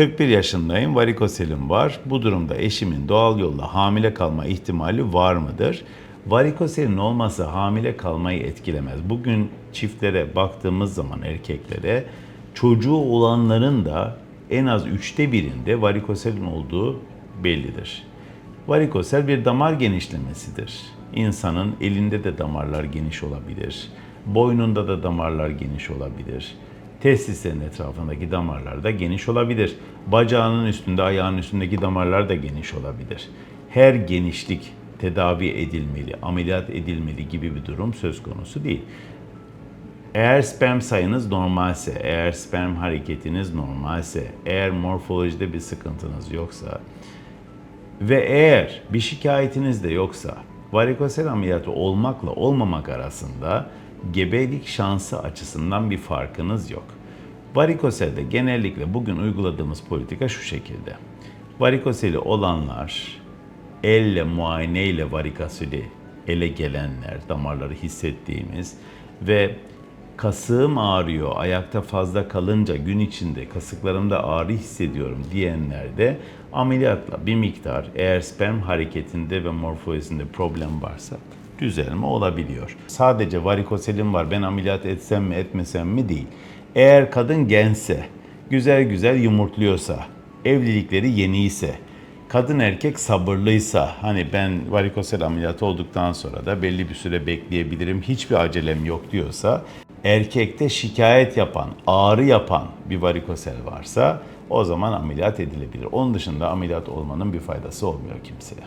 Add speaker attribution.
Speaker 1: 41 yaşındayım, varikoselim var. Bu durumda eşimin doğal yolla hamile kalma ihtimali var mıdır? Varikoselin olması hamile kalmayı etkilemez. Bugün çiftlere baktığımız zaman erkeklere çocuğu olanların da en az üçte birinde varikoselin olduğu bellidir. Varikosel bir damar genişlemesidir. İnsanın elinde de damarlar geniş olabilir. Boynunda da damarlar geniş olabilir. Testislerin etrafındaki damarlar da geniş olabilir. Bacağının üstünde, ayağının üstündeki damarlar da geniş olabilir. Her genişlik tedavi edilmeli, ameliyat edilmeli gibi bir durum söz konusu değil. Eğer sperm sayınız normalse, eğer sperm hareketiniz normalse, eğer morfolojide bir sıkıntınız yoksa ve eğer bir şikayetiniz de yoksa varikosel ameliyatı olmakla olmamak arasında gebelik şansı açısından bir farkınız yok. Varikoselde genellikle bugün uyguladığımız politika şu şekilde. Varikoseli olanlar elle muayeneyle varikoseli ele gelenler, damarları hissettiğimiz ve kasığım ağrıyor, ayakta fazla kalınca gün içinde kasıklarımda ağrı hissediyorum diyenlerde ameliyatla bir miktar eğer sperm hareketinde ve morfolojisinde problem varsa düzelme olabiliyor. Sadece varikoselim var ben ameliyat etsem mi etmesem mi değil. Eğer kadın gençse, güzel güzel yumurtluyorsa, evlilikleri yeni ise, kadın erkek sabırlıysa hani ben varikosel ameliyatı olduktan sonra da belli bir süre bekleyebilirim hiçbir acelem yok diyorsa erkekte şikayet yapan, ağrı yapan bir varikosel varsa o zaman ameliyat edilebilir. Onun dışında ameliyat olmanın bir faydası olmuyor kimseye.